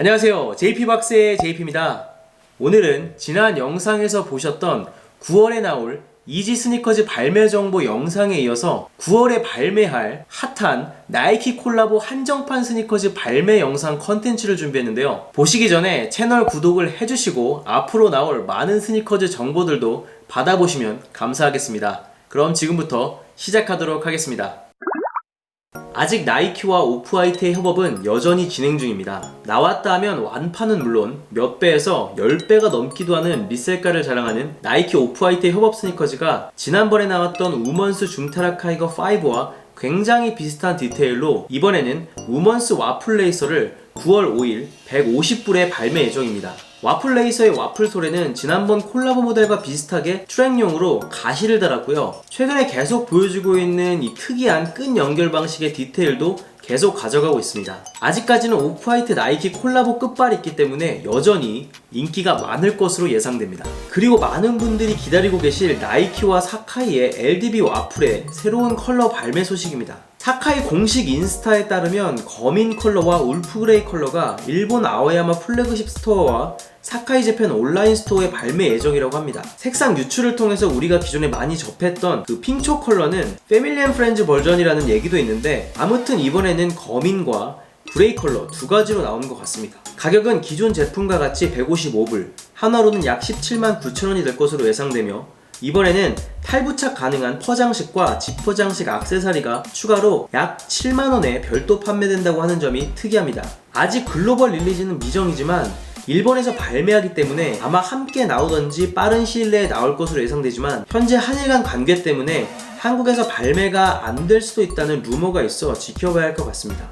안녕하세요. JP박스의 JP입니다. 오늘은 지난 영상에서 보셨던 9월에 나올 이지 스니커즈 발매 정보 영상에 이어서 9월에 발매할 핫한 나이키 콜라보 한정판 스니커즈 발매 영상 컨텐츠를 준비했는데요. 보시기 전에 채널 구독을 해주시고 앞으로 나올 많은 스니커즈 정보들도 받아보시면 감사하겠습니다. 그럼 지금부터 시작하도록 하겠습니다. 아직 나이키와 오프화이트의 협업은 여전히 진행 중입니다. 나왔다 하면 완판은 물론 몇 배에서 10배가 넘기도 하는 리셀가를 자랑하는 나이키 오프화이트의 협업 스니커즈가 지난번에 나왔던 우먼스 중타락 카이거 5와 굉장히 비슷한 디테일로 이번에는 우먼스 와플 레이서를 9월 5일 150불에 발매 예정입니다. 와플 레이서의 와플 솔에는 지난번 콜라보 모델과 비슷하게 트랙용으로 가시를 달았고요. 최근에 계속 보여주고 있는 이 특이한 끈 연결 방식의 디테일도 계속 가져가고 있습니다. 아직까지는 오프화이트 나이키 콜라보 끝발이 있기 때문에 여전히 인기가 많을 것으로 예상됩니다. 그리고 많은 분들이 기다리고 계실 나이키와 사카이의 LDB 와플의 새로운 컬러 발매 소식입니다. 사카이 공식 인스타에 따르면 거민 컬러와 울프 그레이 컬러가 일본 아오야마 플래그십 스토어와 사카이 재팬 온라인 스토어에 발매 예정이라고 합니다. 색상 유출을 통해서 우리가 기존에 많이 접했던 그 핑초 컬러는 패밀리 앤 프렌즈 버전이라는 얘기도 있는데 아무튼 이번에는 거민과 그레이 컬러 두 가지로 나오는 것 같습니다. 가격은 기존 제품과 같이 155불, 한화로는 약 17만 9천 원이 될 것으로 예상되며 이번에는 탈부착 가능한 퍼장식과 지퍼장식 악세사리가 추가로 약 7만원에 별도 판매된다고 하는 점이 특이합니다. 아직 글로벌 릴리즈는 미정이지만 일본에서 발매하기 때문에 아마 함께 나오던지 빠른 시일 내에 나올 것으로 예상되지만 현재 한일 간 관계 때문에 한국에서 발매가 안 될 수도 있다는 루머가 있어 지켜봐야 할 것 같습니다.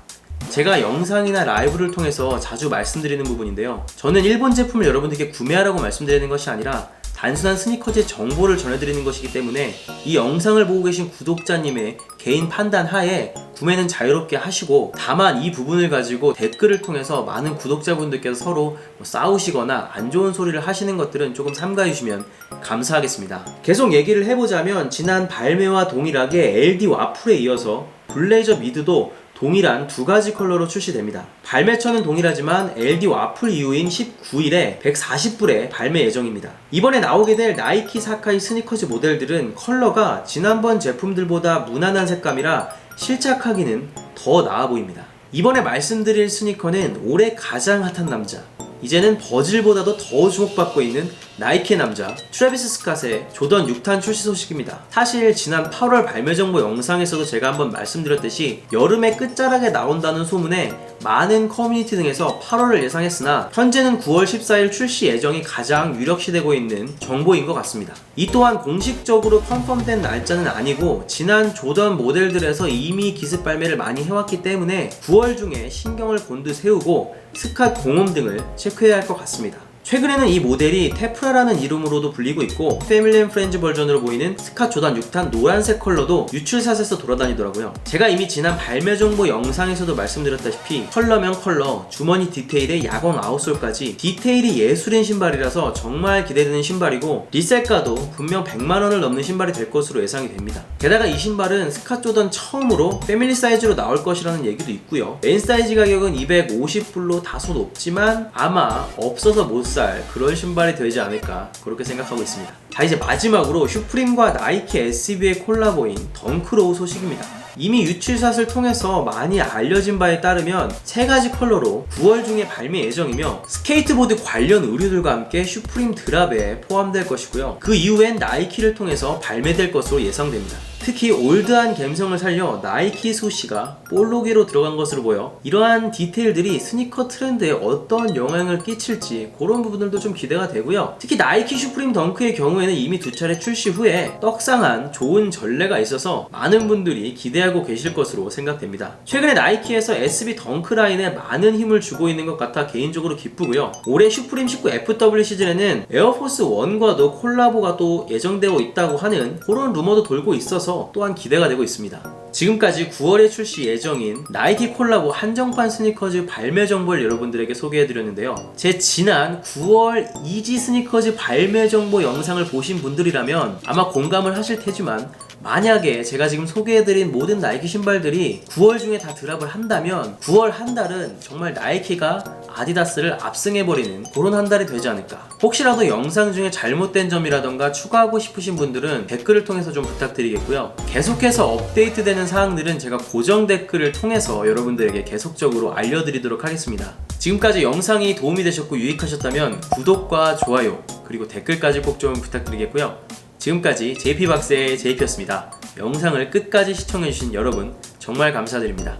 제가 영상이나 라이브를 통해서 자주 말씀드리는 부분인데요. 저는 일본 제품을 여러분들께 구매하라고 말씀드리는 것이 아니라 단순한 스니커즈의 정보를 전해드리는 것이기 때문에 이 영상을 보고 계신 구독자님의 개인 판단 하에 구매는 자유롭게 하시고 다만 이 부분을 가지고 댓글을 통해서 많은 구독자분들께서 서로 뭐 싸우시거나 안 좋은 소리를 하시는 것들은 조금 삼가해 주시면 감사하겠습니다. 계속 얘기를 해보자면 지난 발매와 동일하게 LD 와플에 이어서 블레이저 미드도 동일한 두 가지 컬러로 출시됩니다. 발매처는 동일하지만 LD 와플 이후인 19일에 140불에 발매 예정입니다. 이번에 나오게 될 나이키 사카이 스니커즈 모델들은 컬러가 지난번 제품들보다 무난한 색감이라 실착하기는 더 나아 보입니다. 이번에 말씀드릴 스니커는 올해 가장 핫한 남자. 이제는 버질보다도 더 주목받고 있는 나이키의 남자 트래비스 스캇의 조던 6탄 출시 소식입니다. 사실 지난 8월 발매 정보 영상에서도 제가 한번 말씀드렸듯이 여름의 끝자락에 나온다는 소문에 많은 커뮤니티 등에서 8월을 예상했으나 현재는 9월 14일 출시 예정이 가장 유력시되고 있는 정보인 것 같습니다. 이 또한 공식적으로 컨펌된 날짜는 아니고 지난 조던 모델들에서 이미 기습 발매를 많이 해왔기 때문에 9월 중에 신경을 곤두 세우고 스캇 공홈 등을 체크해야 할 것 같습니다. 최근에는 이 모델이 테프라라는 이름으로도 불리고 있고 패밀리 앤 프렌즈 버전으로 보이는 스카 조단 6탄 노란색 컬러도 유출샷에서 돌아다니더라고요. 제가 이미 지난 발매 정보 영상에서도 말씀드렸다시피 컬러면 컬러, 주머니 디테일에 야광 아웃솔까지 디테일이 예술인 신발이라서 정말 기대되는 신발이고 리셀가도 분명 100만원을 넘는 신발이 될 것으로 예상이 됩니다. 게다가 이 신발은 스카 조던 처음으로 패밀리 사이즈로 나올 것이라는 얘기도 있고요. 메인 사이즈 가격은 250불로 다소 높지만 아마 없어서 못살 그런 신발이 되지 않을까 그렇게 생각하고 있습니다. 자 이제 마지막으로 슈프림과 나이키 SB의 콜라보인 덩크로우 소식입니다. 이미 유출샷을 통해서 많이 알려진 바에 따르면 세 가지 컬러로 9월 중에 발매 예정이며 스케이트보드 관련 의류들과 함께 슈프림 드랍에 포함될 것이고요. 그 이후엔 나이키를 통해서 발매될 것으로 예상됩니다. 특히 올드한 감성을 살려 나이키 소시가 볼로게로 들어간 것으로 보여 이러한 디테일들이 스니커 트렌드에 어떤 영향을 끼칠지 그런 부분들도 좀 기대가 되고요. 특히 나이키 슈프림 덩크의 경우에는 이미 두 차례 출시 후에 떡상한 좋은 전례가 있어서 많은 분들이 기대하고 계실 것으로 생각됩니다. 최근에 나이키에서 SB 덩크 라인에 많은 힘을 주고 있는 것 같아 개인적으로 기쁘고요. 올해 슈프림 19 FW 시즌에는 에어포스 1과도 콜라보가 또 예정되어 있다고 하는 그런 루머도 돌고 있어서 또한 기대가 되고 있습니다. 지금까지 9월에 출시 예정인 나이키 콜라보 한정판 스니커즈 발매 정보를 여러분들에게 소개해드렸는데요. 제 지난 9월 이지 스니커즈 발매 정보 영상을 보신 분들이라면 아마 공감을 하실 테지만 만약에 제가 지금 소개해드린 모든 나이키 신발들이 9월 중에 다 드랍을 한다면 9월 한 달은 정말 나이키가 아디다스를 압승해버리는 그런 한 달이 되지 않을까. 혹시라도 영상 중에 잘못된 점이라던가 추가하고 싶으신 분들은 댓글을 통해서 좀 부탁드리겠고요. 계속해서 업데이트되는 사항들은 제가 고정 댓글을 통해서 여러분들에게 계속적으로 알려드리도록 하겠습니다. 지금까지 영상이 도움이 되셨고 유익하셨다면 구독과 좋아요 그리고 댓글까지 꼭 좀 부탁드리겠고요. 지금까지 JP박스의 JP였습니다. 영상을 끝까지 시청해주신 여러분 정말 감사드립니다.